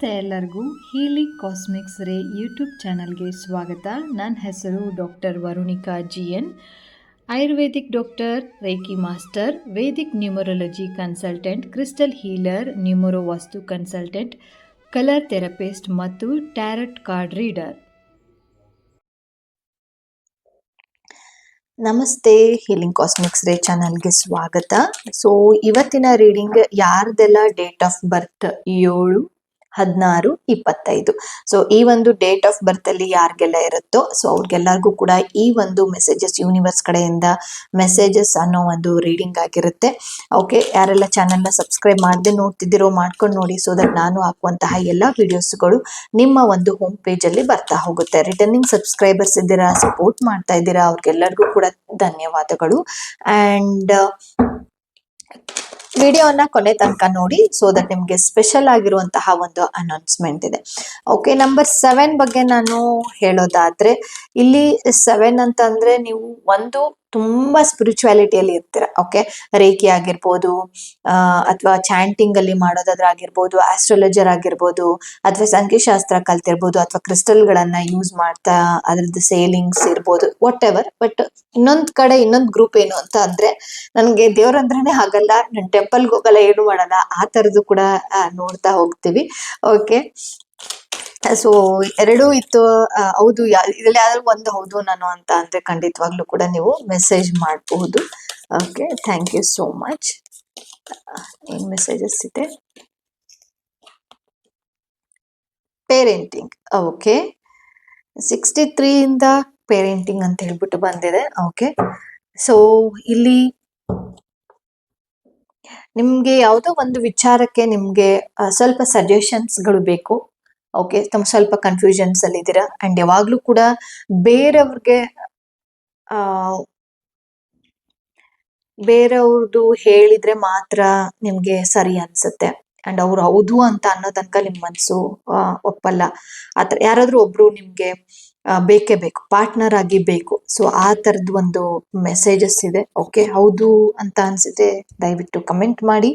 ನಮಸ್ತೆ ಎಲ್ಲರಿಗೂ healing cosmics ರೇ ಯೂಟ್ಯೂಬ್ ಚಾನಲ್ಗೆ ಸ್ವಾಗತ. ನನ್ನ ಹೆಸರು doctor Varunika G N ayurvedic doctor reiki master, vedic numerology consultant, crystal healer numero vastu consultant, colour therapist ಮತ್ತು tarot card reader. Namaste healing cosmics ray ಚಾನಲ್ಗೆ ಸ್ವಾಗತ. ಸೊ ಇವತ್ತಿನ ರೀಡಿಂಗ್ ಯಾರ್ದೆಲ್ಲ ಡೇಟ್ ಆಫ್ ಬರ್ತ್ ಏಳು? ಹದಿನಾರು ಇಪ್ಪತ್ತೈದು. ಸೊ ಈ ಒಂದು ಡೇಟ್ ಆಫ್ ಬರ್ತ್ ಅಲ್ಲಿ ಯಾರಿಗೆಲ್ಲ ಇರುತ್ತೋ ಸೊ ಅವ್ರಿಗೆಲ್ಲರಿಗೂ ಕೂಡ ಈ ಒಂದು ಮೆಸೇಜಸ್ ಯೂನಿವರ್ಸ್ ಕಡೆಯಿಂದ ಮೆಸೇಜಸ್ ಅನ್ನೋ ಒಂದು ರೀಡಿಂಗ್ ಆಗಿರುತ್ತೆ. ಓಕೆ ಯಾರೆಲ್ಲ ಚಾನಲ್ನ ಸಬ್ಸ್ಕ್ರೈಬ್ ಮಾಡದೆ ನೋಡ್ತಿದ್ದೀರೋ ಮಾಡ್ಕೊಂಡು ನೋಡಿ ಸೊ ದಟ್ ನಾನು ಹಾಕುವಂತಹ ಎಲ್ಲ ವಿಡಿಯೋಸ್ಗಳು ನಿಮ್ಮ ಒಂದು ಹೋಮ್ ಪೇಜ್ ಅಲ್ಲಿ ಬರ್ತಾ ಹೋಗುತ್ತೆ. ರಿಟರ್ನಿಂಗ್ ಸಬ್ಸ್ಕ್ರೈಬರ್ಸ್ ಇದ್ದೀರಾ ಸಪೋರ್ಟ್ ಮಾಡ್ತಾ ಇದ್ದೀರಾ, ಅವ್ರಿಗೆಲ್ಲರಿಗೂ ಕೂಡ ಧನ್ಯವಾದಗಳು. ಅಂಡ್ ವಿಡಿಯೋನ ಕೊನೆ ತನಕ ನೋಡಿ ಸೊ ದಟ್ ನಿಮ್ಗೆ ಸ್ಪೆಷಲ್ ಆಗಿರುವಂತಹ ಒಂದು ಅನೌನ್ಸ್ಮೆಂಟ್ ಇದೆ. ಓಕೆ ನಂಬರ್ ಸೆವೆನ್ ಬಗ್ಗೆ ನಾನು ಹೇಳೋದಾದ್ರೆ, ಇಲ್ಲಿ ಸೆವೆನ್ ಅಂತಂದ್ರೆ ನೀವು ಒಂದು ತುಂಬಾ ಸ್ಪಿರಿಚುವಾಲಿಟಿಯಲ್ಲಿ ಇರ್ತೀರ. ಓಕೆ ರೇಖಿ ಆಗಿರ್ಬೋದು ಅಥವಾ ಚಾಂಟಿಂಗ್ ಅಲ್ಲಿ ಮಾಡೋದಾದ್ರೆ ಆಗಿರ್ಬೋದು ಆಸ್ಟ್ರಾಲಜರ್ ಆಗಿರ್ಬೋದು, ಅಥವಾ ಸಂಖ್ಯಾಶಾಸ್ತ್ರ ಕಲ್ತಿರ್ಬೋದು, ಅಥವಾ ಕ್ರಿಸ್ಟಲ್ ಗಳನ್ನ ಯೂಸ್ ಮಾಡ್ತಾ ಅದ್ರದ್ದು ಸೇಲಿಂಗ್ಸ್ ಇರ್ಬೋದು ವಾಟ್ ಎವರ್ ಬಟ್ ಇನ್ನೊಂದ್ ಕಡೆ ಇನ್ನೊಂದ್ ಗ್ರೂಪ್ ಏನು ಅಂತ ಅಂದ್ರೆ, ನನ್ಗೆ ದೇವ್ರಂದ್ರೇನೆ ಆಗಲ್ಲ ನಾನು ಟೆಂಪಲ್ಗೆ ಹೋಗಲ್ಲ, ಏನು ಮಾಡಲ್ಲ, ಆ ತರದ್ದು ಕೂಡ ನೋಡ್ತಾ ಹೋಗ್ತೀವಿ. ಓಕೆ ಸೊ ಎರಡೂ ಇತ್ತು ಹೌದು ಇದರಲ್ಲಿ ಯಾವ್ದಾದ್ರು ಒಂದು ಹೌದು, ನಾನು ಅಂತ ಅಂದ್ರೆ ಖಂಡಿತವಾಗ್ಲೂ ಕೂಡ ನೀವು ಮೆಸೇಜ್ ಮಾಡಬಹುದು. Okay thank you so much ಏನ್ ಮೆಸೇಜಸ್ ಇದೆ? ಪೇರೆಂಟಿಂಗ್ ಓಕೆ ಸಿಕ್ಸ್ಟಿ ಇಂದ ಪೇರೆಂಟಿಂಗ್ ಅಂತ ಹೇಳ್ಬಿಟ್ಟು ಬಂದಿದೆ ಓಕೆ ಸೊ ಇಲ್ಲಿ ನಿಮ್ಗೆ ಯಾವುದೋ ಒಂದು ವಿಚಾರಕ್ಕೆ ನಿಮ್ಗೆ ಸ್ವಲ್ಪ ಸಜೆಷನ್ಸ್ಗಳು ಬೇಕು. ಓಕೆ ತಮ್ಮ ಸ್ವಲ್ಪ ಕನ್ಫ್ಯೂಷನ್ಸ್ ಅಲ್ಲಿ ಇದ್ದೀರಾ? ಅಂಡ್ ಯಾವಾಗ್ಲೂ ಕೂಡ ಬೇರೆಯವ್ರಿಗೆ, ಆ ಬೇರೆಯವ್ರದ್ದು ಹೇಳಿದ್ರೆ ಮಾತ್ರ ನಿಮ್ಗೆ ಸರಿ ಅನ್ಸುತ್ತೆ. ಅಂಡ್ ಅವ್ರು ಹೌದು ಅಂತ ಅನ್ನೋ ತನಕ ನಿಮ್ ಮನ್ಸು ಒಪ್ಪಲ್ಲ. ಆತರ ಯಾರಾದ್ರೂ ಒಬ್ರು ನಿಮ್ಗೆ ಬೇಕೇ ಬೇಕು ಪಾರ್ಟ್ನರ್ ಆಗಿ ಬೇಕು. ಸೊ ಆ ತರದ್ ಒಂದು ಮೆಸೇಜಸ್ ಇದೆ. ಓಕೆ ಹೌದು ಅಂತ ಅನ್ಸುತ್ತೆ, ದಯವಿಟ್ಟು ಕಮೆಂಟ್ ಮಾಡಿ.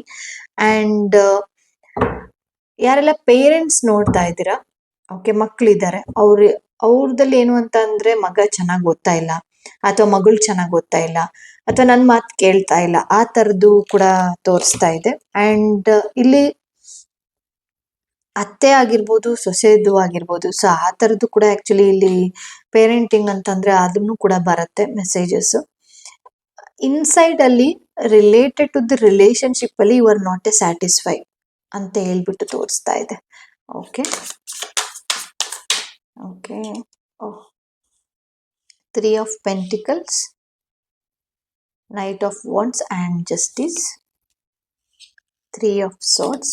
ಅಂಡ್ ಯಾರೆಲ್ಲ ಪೇರೆಂಟ್ಸ್ ನೋಡ್ತಾ ಇದ್ದೀರಾ? ಓಕೆ ಮಕ್ಕಳಿದ್ದಾರೆ ಅವ್ರ, ಅವ್ರದಲ್ಲಿ ಏನು ಅಂತ ಅಂದ್ರೆ ಮಗ ಚೆನ್ನಾಗ್ ಓದ್ತಾ ಇಲ್ಲ, ಅಥವಾ ಮಗಳು ಚೆನ್ನಾಗ್ ಓದ್ತಾ ಇಲ್ಲ, ಅಥವಾ ನನ್ ಮಾತು ಕೇಳ್ತಾ ಇಲ್ಲ, ಆ ತರದ್ದು ಕೂಡ ತೋರಿಸ್ತಾ ಇದೆ. ಅಂಡ್ ಇಲ್ಲಿ ಅತ್ತೆ ಆಗಿರ್ಬೋದು, ಸೊಸೆದು ಆಗಿರ್ಬೋದು ಸೊ ಆ ತರದ್ದು ಕೂಡ ಆಕ್ಚುಲಿ ಇಲ್ಲಿ ಪೇರೆಂಟಿಂಗ್ ಅಂತಂದ್ರೆ ಅದನ್ನು ಕೂಡ ಬರುತ್ತೆ ಮೆಸೇಜಸ್ ಇನ್ಸೈಡ್ ಅಲ್ಲಿ ರಿಲೇಟೆಡ್ ಟು ದ ರಿಲೇಶನ್ಶಿಪ್ ಅಲ್ಲಿ you are not a satisfy ಅಂತ ಹೇಳ್ಬಿಟ್ಟು ತೋರಿಸ್ತಾ ಇದೆ. Okay okay three of pentacles knight of wands and justice three of swords.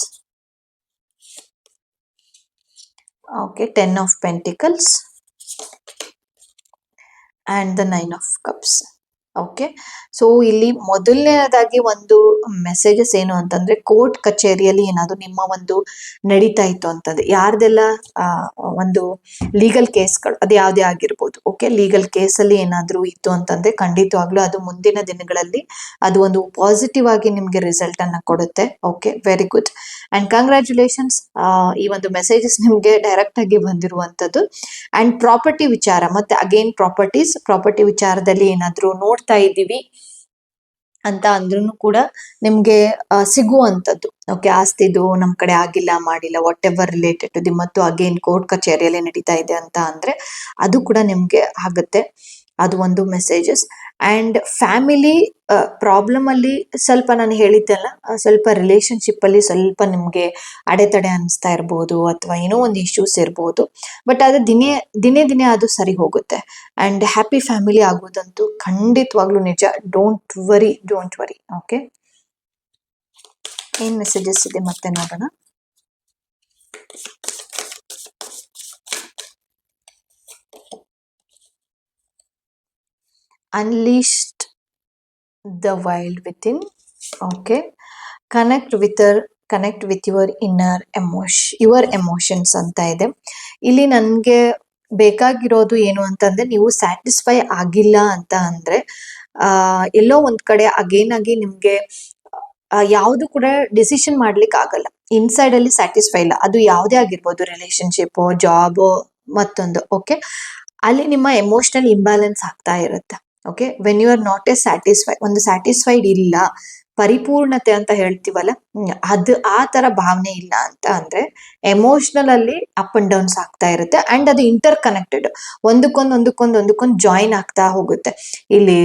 Okay, ten of pentacles. And the nine of cups. Okay so ಇಲ್ಲಿ ಮೊದಲನೇದಾಗಿ ಒಂದು messages ಏನು ಅಂತಂದ್ರೆ ಕೋರ್ಟ್ ಕಚೇರಿಯಲ್ಲಿ ಏನಾದ್ರು ನಿಮ್ಮ ಒಂದು ನಡೀತಾ ಇತ್ತು ಅಂತಂದ್ರೆ, ಯಾರ್ದೆಲ್ಲ ಒಂದು ಲೀಗಲ್ ಕೇಸ್ಗಳು ಅದು ಯಾವ್ದೇ ಆಗಿರ್ಬೋದು ಓಕೆ ಲೀಗಲ್ ಅಲ್ಲಿ ಏನಾದ್ರೂ ಇತ್ತು ಅಂತಂದ್ರೆ, ಖಂಡಿತವಾಗ್ಲೂ ಅದು ಮುಂದಿನ ದಿನಗಳಲ್ಲಿ ಅದು ಒಂದು ಪಾಸಿಟಿವ್ ಆಗಿ ನಿಮ್ಗೆ ರಿಸಲ್ಟ್ ಅನ್ನ ಕೊಡುತ್ತೆ okay very good and congratulations ಈ ಒಂದು ಮೆಸೇಜಸ್ ನಿಮ್ಗೆ ಡೈರೆಕ್ಟ್ ಆಗಿ ಬಂದಿರುವಂತದ್ದು. ಅಂಡ್ ಪ್ರಾಪರ್ಟಿ ವಿಚಾರ, ಮತ್ತೆ ಅಗೇನ್ ಪ್ರಾಪರ್ಟೀಸ್ ಪ್ರಾಪರ್ಟಿ ವಿಚಾರದಲ್ಲಿ ಏನಾದ್ರೂ ನೋಡ್ತಾ ಇದ್ದೀವಿ ಅಂತ ಅಂದ್ರೂ ಕೂಡ ನಿಮ್ಗೆ ಸಿಗುವಂತದ್ದು ಓಕೆ ಆಸ್ತಿದು ನಮ್ ಕಡೆ ಆಗಿಲ್ಲ, ಮಾಡಿಲ್ಲ ವಾಟ್ ಎವರ್ ರಿಲೇಟೆಡ್ ಮತ್ತು ಅಗೇನ್ ಕೋರ್ಟ್ ಕಚೇರಿಯಲ್ಲಿ ನಡೀತಾ ಇದೆ ಅಂತ ಅಂದ್ರೆ ಅದು ಕೂಡ ನಿಮ್ಗೆ ಆಗುತ್ತೆ. ಅದು ಒಂದು ಮೆಸೇಜಸ್ ಅಂಡ್ ಫ್ಯಾಮಿಲಿ ಪ್ರಾಬ್ಲಮ್ ಅಲ್ಲಿ ಸ್ವಲ್ಪ ನಾನು ಹೇಳಿದ್ದೆಲ್ಲ ಸ್ವಲ್ಪ ರಿಲೇಶನ್ಶಿಪ್ ಅಲ್ಲಿ ಸ್ವಲ್ಪ ನಿಮ್ಗೆ ಅಡೆತಡೆ ಅನಿಸ್ತಾ ಇರ್ಬೋದು ಅಥವಾ ಏನೋ ಒಂದು ಇಶ್ಯೂಸ್ ಇರ್ಬೋದು. ಬಟ್ ಅದು ದಿನೇ ದಿನೇ ದಿನೇ ಅದು ಸರಿ ಹೋಗುತ್ತೆ. ಅಂಡ್ ಹ್ಯಾಪಿ ಫ್ಯಾಮಿಲಿ ಆಗೋದಂತೂ ಖಂಡಿತವಾಗ್ಲೂ ನಿಜ. Don't worry don't worry okay ಏನ್ ಮೆಸೇಜಸ್ ಇದೆ ಮತ್ತೆ ನೋಡೋಣ. Unleashed the wild within, okay? Connect connect with connect with your inner emotion your emotions ಅಂತ ಇದೆ. ಇಲ್ಲಿ ನನಗೆ ಬೇಕಾಗಿರೋದು ಏನು ಅಂತಂದ್ರೆ, ನೀವು ಸ್ಯಾಟಿಸ್ಫೈ ಆಗಿಲ್ಲ ಅಂತ ಅಂದ್ರೆ ಎಲ್ಲೋ ಒಂದ್ ಕಡೆ ಅಗೇನ್ ಆಗಿ ನಿಮ್ಗೆ ಯಾವುದು ಕೂಡ ಡಿಸಿಷನ್ ಮಾಡ್ಲಿಕ್ಕೆ ಆಗಲ್ಲ. ಇನ್ಸೈಡ್ ಅಲ್ಲಿ ಸ್ಯಾಟಿಸ್ಫೈ ಇಲ್ಲ. ಅದು ಯಾವುದೇ ಆಗಿರ್ಬೋದು ರಿಲೇಶನ್ಶಿಪ್ ಜಾಬ್ ಮತ್ತೊಂದು ಓಕೆ ಅಲ್ಲಿ ನಿಮ್ಮ ಎಮೋಷನಲ್ ಇಂಬ್ಯಾಲೆನ್ಸ್ ಆಗ್ತಾ ಇರುತ್ತೆ. Okay when you are not a satisfy ಒಂದು ಸ್ಯಾಟಿಸ್ಫೈಡ್ ಇಲ್ಲ, ಪರಿಪೂರ್ಣತೆ ಅಂತ ಹೇಳ್ತೀವಲ್ಲ ಅದು ಆ ತರ ಭಾವನೆ ಇಲ್ಲ ಅಂತ ಅಂದ್ರೆ ಎಮೋಷನಲ್ ಅಲ್ಲಿ ಅಪ್ ಅಂಡ್ ಡೌನ್ಸ್ ಆಗ್ತಾ ಇರುತ್ತೆ ಅಂಡ್ ಅದು ಇಂಟರ್ ಕನೆಕ್ಟೆಡ್ ಒಂದಕ್ಕೊಂದು ಒಂದಕ್ಕೊಂದು ಒಂದಕ್ಕೊಂದು ಜಾಯಿನ್ ಆಗ್ತಾ ಹೋಗುತ್ತೆ. ಇಲ್ಲಿ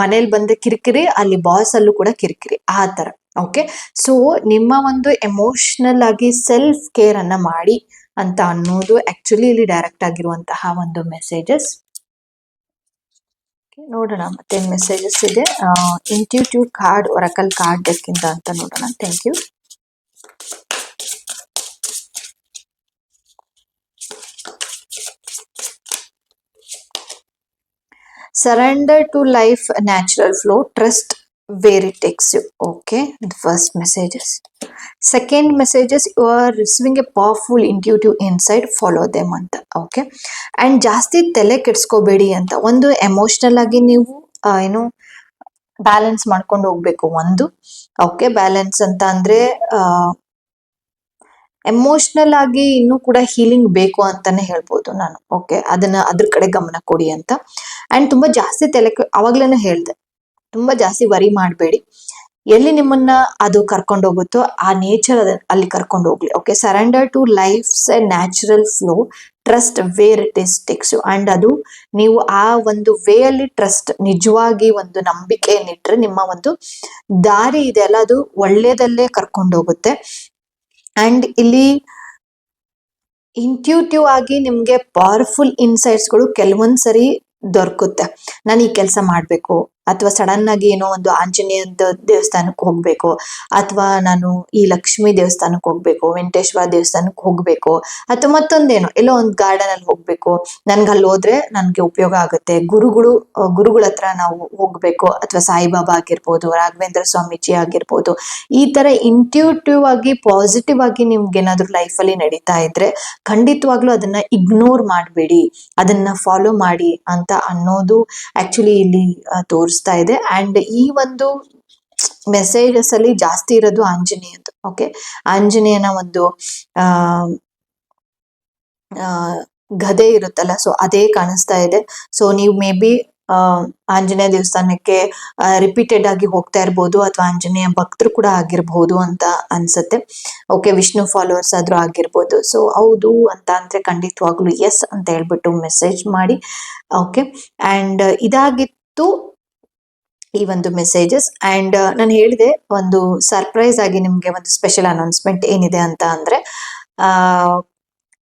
ಮನೇಲಿ ಬಂದ ಕಿರಿಕಿರಿ, ಅಲ್ಲಿ ಬಾಸ್ ಅಲ್ಲೂ ಕೂಡ ಕಿರಿಕಿರಿ, ಆ ತರ. ಓಕೆ ಸೊ ನಿಮ್ಮ ಒಂದು ಎಮೋಷನಲ್ ಆಗಿ ಸೆಲ್ಫ್ ಕೇರ್ ಅನ್ನ ಮಾಡಿ ಅಂತ ಅನ್ನೋದು ಆಕ್ಚುಲಿ ಇಲ್ಲಿ ಡೈರೆಕ್ಟ್ ಆಗಿರುವಂತಹ ಒಂದು ಮೆಸೇಜಸ್ ನೋಡೋಣ ಮತ್ತೆ ಮೆಸೇಜಸ್ ಇದೆ ಇಂಟ್ಯೂಟಿವ್ ಕಾರ್ಡ್ ಒರಕಲ್ ಕಾರ್ಡ್ ಡೆಕ್ಕಿಂದ ಅಂತ ನೋಡೋಣ thank you surrender to life natural flow trust where it takes you okay the first messages messages you are receiving a powerful intuitive intuitive follow them ಅಂತ okay and ಜಾಸ್ತಿ ತಲೆ ಕೆಡ್ಸ್ಕೋಬೇಡಿ ಅಂತ, ಒಂದು emotional ಆಗಿ ನೀವು ಏನು ಬ್ಯಾಲೆನ್ಸ್ ಮಾಡ್ಕೊಂಡು ಹೋಗ್ಬೇಕು, ಒಂದು ಓಕೆ ಬ್ಯಾಲೆನ್ಸ್ ಅಂತ ಅಂದ್ರೆ ಎಮೋಷ್ನಲ್ ಆಗಿ ಇನ್ನೂ ಕೂಡ ಹೀಲಿಂಗ್ ಬೇಕು ಅಂತಾನೆ ಹೇಳ್ಬೋದು ನಾನು ಓಕೆ ಅದನ್ನ ಅದ್ರ ಕಡೆ ಗಮನ ಕೊಡಿ ಅಂತ. ಅಂಡ್ ತುಂಬಾ ಜಾಸ್ತಿ ತಲೆ ಅವಾಗ್ಲೇನು ಹೇಳ್ದೆ, ತುಂಬಾ ಜಾಸ್ತಿ ವರಿ ಮಾಡಬೇಡಿ. ಎಲ್ಲಿ ನಿಮ್ಮನ್ನ ಅದು ಕರ್ಕೊಂಡು ಹೋಗುತ್ತೋ ಆ ನೇಚರ್ ಅಲ್ಲಿ ಕರ್ಕೊಂಡು ಹೋಗ್ಲಿ okay surrender to life a natural flow trust where it is takes you and ಅದು ನೀವು ಆ ಒಂದು ವೇ ಅಲ್ಲಿ ಟ್ರಸ್ಟ್ ನಿಜವಾಗಿ ಒಂದು ನಂಬಿಕೆಯನ್ನಿಟ್ರೆ ನಿಮ್ಮ ಒಂದು ದಾರಿ ಇದೆ ಅಲ್ಲ, ಅದು ಒಳ್ಳೇದಲ್ಲೇ ಕರ್ಕೊಂಡು ಹೋಗುತ್ತೆ ಅಂಡ್ ಇಲ್ಲಿ ಇಂಟ್ಯೂಟಿವ್ ಆಗಿ ನಿಮ್ಗೆ ಪವರ್ಫುಲ್ ಇನ್ಸೈಟ್ಸ್ಗಳು ಕೆಲವೊಂದ್ಸರಿ ದೊರಕುತ್ತೆ. ನಾನು ಈ ಕೆಲಸ ಮಾಡ್ಬೇಕು ಅಥವಾ ಸಡನ್ ಆಗಿ ಏನೋ ಒಂದು ಆಂಜನೇಯದ ದೇವಸ್ಥಾನಕ್ಕೆ ಹೋಗ್ಬೇಕು ಅಥವಾ ನಾನು ಈ ಲಕ್ಷ್ಮಿ ದೇವಸ್ಥಾನಕ್ಕೆ ಹೋಗ್ಬೇಕು ವೆಂಕಟೇಶ್ವರ ದೇವಸ್ಥಾನಕ್ಕೆ ಹೋಗ್ಬೇಕು ಅಥವಾ ಮತ್ತೊಂದೇನೋ ಎಲ್ಲೋ ಒಂದು ಗಾರ್ಡನ್ ಅಲ್ಲಿ ಹೋಗ್ಬೇಕು. ನನ್ಗೆ ಅಲ್ಲಿ ಹೋದ್ರೆ ನನ್ಗೆ ಉಪಯೋಗ ಆಗುತ್ತೆ. ಗುರುಗಳು ಗುರುಗಳ ಹತ್ರ ನಾವು ಹೋಗ್ಬೇಕು ಅಥವಾ ಸಾಯಿಬಾಬಾ ಆಗಿರ್ಬೋದು ರಾಘವೇಂದ್ರ ಸ್ವಾಮೀಜಿ ಆಗಿರ್ಬೋದು. ಈ ತರ ಇಂಟ್ಯೂಟಿವ್ ಆಗಿ ಪಾಸಿಟಿವ್ ಆಗಿ ನಿಮ್ಗೆ ಏನಾದ್ರು ಲೈಫ್ ಅಲ್ಲಿ ನಡೀತಾ ಇದ್ರೆ ಖಂಡಿತವಾಗ್ಲೂ ಅದನ್ನ ಇಗ್ನೋರ್ ಮಾಡಬೇಡಿ. ಅದನ್ನ ಫಾಲೋ ಮಾಡಿ ಅಂತ ಅನ್ನೋದು ಆಕ್ಚುಲಿ ಇಲ್ಲಿ ಆ, ತೋರಿಸ್ತಾ ಇದೆ. ಅಂಡ್ ಈ ಒಂದು ಮೆಸೇಜಸ್ ಅಲ್ಲಿ ಜಾಸ್ತಿ ಇರೋದು ಆಂಜನೇಯದ್ದು ಓಕೆ ಆಂಜನೇಯನ ಒಂದು, ಆ ಗದೆ ಇರುತ್ತಲ್ಲ ಸೊ ಅದೇ ಕಾಣಿಸ್ತಾ ಇದೆ. ಸೊ ನೀವು ಮೇ ಬಿ ಆಂಜನೇಯ ದೇವಸ್ಥಾನಕ್ಕೆ ರಿಪೀಟೆಡ್ ಆಗಿ ಹೋಗ್ತಾ ಇರ್ಬೋದು ಅಥವಾ ಆಂಜನೇಯ ಭಕ್ತರು ಕೂಡ ಆಗಿರ್ಬಹುದು ಅಂತ ಅನ್ಸುತ್ತೆ. ಓಕೆ ವಿಷ್ಣು ಫಾಲೋವರ್ಸ್ ಆದ್ರೂ ಆಗಿರ್ಬೋದು. ಸೊ ಹೌದು ಅಂತ ಅಂದ್ರೆ ಖಂಡಿತವಾಗ್ಲೂ ಎಸ್ ಅಂತ ಹೇಳ್ಬಿಟ್ಟು ಮೆಸೇಜ್ ಮಾಡಿ. ಓಕೆ ಅಂಡ್ ಇದಾಗಿತ್ತು ಈ ಒಂದು ಮೆಸೇಜಸ್ ಅಂಡ್ ನಾನು ಹೇಳಿದೆ, ಒಂದು ಸರ್ಪ್ರೈಸ್ ಆಗಿ ನಿಮ್ಗೆ ಒಂದು ಸ್ಪೆಷಲ್ ಅನೌನ್ಸ್ಮೆಂಟ್ ಏನಿದೆ ಅಂತ ಅಂದ್ರೆ, ಆ,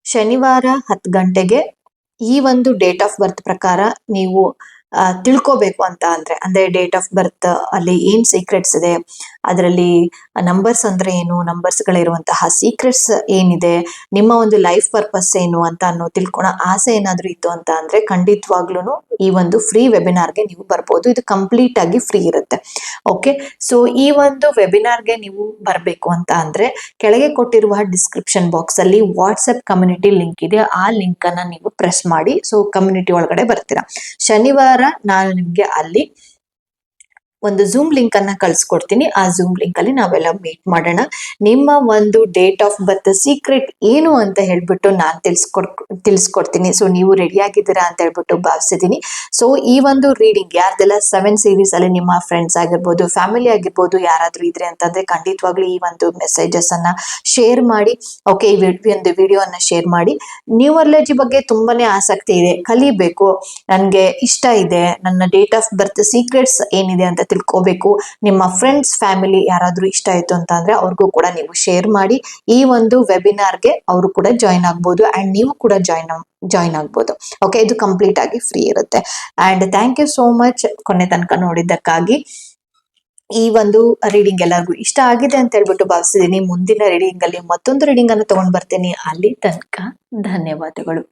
ಶನಿವಾರ ಹತ್ತು ಗಂಟೆಗೆ ಈ ಒಂದು ಡೇಟ್ ಆಫ್ ಬರ್ತ್ ಪ್ರಕಾರ ನೀವು ತಿಳ್ಕೊಬೇಕು ಅಂತ ಅಂದ್ರೆ ಅಂದ್ರೆ ಡೇಟ್ ಆಫ್ ಬರ್ತ್ ಅಲ್ಲಿ ಏನ್ ಸೀಕ್ರೆಟ್ಸ್ ಇದೆ, ಅದರಲ್ಲಿ ನಂಬರ್ಸ್ ಅಂದ್ರೆ ಏನು ನಂಬರ್ಸ್ ಗಳಿರುವಂತಹ ಸೀಕ್ರೆಟ್ಸ್ ಏನಿದೆ, ನಿಮ್ಮ ಒಂದು ಲೈಫ್ ಪರ್ಪಸ್ ಏನು ಅಂತ ಅನ್ನೋ ತಿಳ್ಕೊಳೋ ಆಸೆ ಏನಾದ್ರೂ ಇತ್ತು ಅಂತ ಅಂದ್ರೆ ಖಂಡಿತವಾಗ್ಲೂ ಈ ಒಂದು ಫ್ರೀ ವೆಬಿನಾರ್ಗೆ ನೀವು ಬರ್ಬೋದು. ಇದು ಕಂಪ್ಲೀಟ್ ಆಗಿ ಫ್ರೀ ಇರುತ್ತೆ. ಓಕೆ ಸೊ ಈ ಒಂದು ವೆಬಿನಾರ್ಗೆ ನೀವು ಬರಬೇಕು ಅಂತ ಅಂದ್ರೆ ಕೆಳಗೆ ಕೊಟ್ಟಿರುವ ಡಿಸ್ಕ್ರಿಪ್ಷನ್ ಬಾಕ್ಸ್ ಅಲ್ಲಿ ವಾಟ್ಸ್ಆಪ್ ಕಮ್ಯುನಿಟಿ ಲಿಂಕ್ ಇದೆ. ಆ ಲಿಂಕ್ ಅನ್ನ ನೀವು ಪ್ರೆಸ್ ಮಾಡಿ. ಸೊ ಕಮ್ಯುನಿಟಿ ಒಳಗಡೆ ಬರ್ತೀರಾ. ಶನಿವಾರ ನಾನು ನಿಮ್ಗೆ ಅಲ್ಲಿ ಒಂದು ಝೂಮ್ ಲಿಂಕ್ ಅನ್ನ ಕಳ್ಸಿಕೊಡ್ತೀನಿ. ಆ ಝೂಮ್ ಲಿಂಕ್ ಅಲ್ಲಿ ನಾವೆಲ್ಲ ಮೀಟ್ ಮಾಡೋಣ. ನಿಮ್ಮ ಒಂದು ಡೇಟ್ ಆಫ್ ಬರ್ತ್ ಸೀಕ್ರೆಟ್ ಏನು ಅಂತ ಹೇಳ್ಬಿಟ್ಟು ನಾನು ತಿಳಿಸ್ಕೊಡ್, ತಿಳಿಸ್ಕೊಡ್ತೀನಿ. ಸೊ ನೀವು ರೆಡಿ ಆಗಿದ್ದೀರಾ ಅಂತ ಹೇಳ್ಬಿಟ್ಟು ಭಾವಿಸಿದ್ದೀನಿ. ಸೊ ಈ ಒಂದು ರೀಡಿಂಗ್ ಯಾರ್ದೆಲ್ಲ ಸೆವೆನ್ ಸೀರೀಸ್ ಅಲ್ಲಿ ನಿಮ್ಮ ಫ್ರೆಂಡ್ಸ್ ಆಗಿರ್ಬೋದು ಫ್ಯಾಮಿಲಿ ಆಗಿರ್ಬೋದು ಯಾರಾದ್ರೂ ಇದ್ರೆ ಅಂತಂದ್ರೆ ಖಂಡಿತವಾಗ್ಲೂ ಈ ಒಂದು ಮೆಸೇಜಸ್ ಅನ್ನ ಶೇರ್ ಮಾಡಿ. ಓಕೆ ಈ ಒಂದು ವಿಡಿಯೋ ವಿಡಿಯೋನ ಶೇರ್ ಮಾಡಿ. ನ್ಯೂಮರ್ಲಜಿ ಬಗ್ಗೆ ತುಂಬಾನೇ ಆಸಕ್ತಿ ಇದೆ. ಕಲಿಬೇಕು. ನನಗೆ ಇಷ್ಟ ಇದೆ. ನನ್ನ ಡೇಟ್ ಆಫ್ ಬರ್ತ್ ಸೀಕ್ರೆಟ್ಸ್ ಏನಿದೆ ಅಂತ ತಿಳ್ಕೋಬೇಕು. ನಿಮ್ಮ ಫ್ರೆಂಡ್ಸ್ ಫ್ಯಾಮಿಲಿ ಯಾರಾದರೂ ಇಷ್ಟ ಆಯ್ತು ಅಂತ ಅಂದ್ರೆ ಅವ್ರಿಗೂ ಕೂಡ ನೀವು ಶೇರ್ ಮಾಡಿ. ಈ ಒಂದು ವೆಬಿನಾರ್ಗೆ ಅವರು ಕೂಡ ಜಾಯಿನ್ ಆಗ್ಬೋದು ಅಂಡ್ ನೀವು ಕೂಡ ಜಾಯಿನ್ ಜಾಯ್ನ್ ಆಗ್ಬೋದು. ಓಕೆ ಇದು ಕಂಪ್ಲೀಟ್ ಆಗಿ ಫ್ರೀ ಇರುತ್ತೆ. And thank you so much ಕೊನೆ ತನಕ ನೋಡಿದ್ದಕ್ಕಾಗಿ. ಈ ಒಂದು ರೀಡಿಂಗ್ ಎಲ್ಲರಿಗೂ ಇಷ್ಟ ಆಗಿದೆ ಅಂತ ಹೇಳ್ಬಿಟ್ಟು ಭಾವಿಸಿದ್ದೀನಿ ಮುಂದಿನ ರೀಡಿಂಗ್ ಅಲ್ಲಿ ಮತ್ತೊಂದು ರೀಡಿಂಗ್ ಅನ್ನು ತಗೊಂಡ್ ಬರ್ತೀನಿ. ಅಲ್ಲಿ ತನಕ ಧನ್ಯವಾದಗಳು.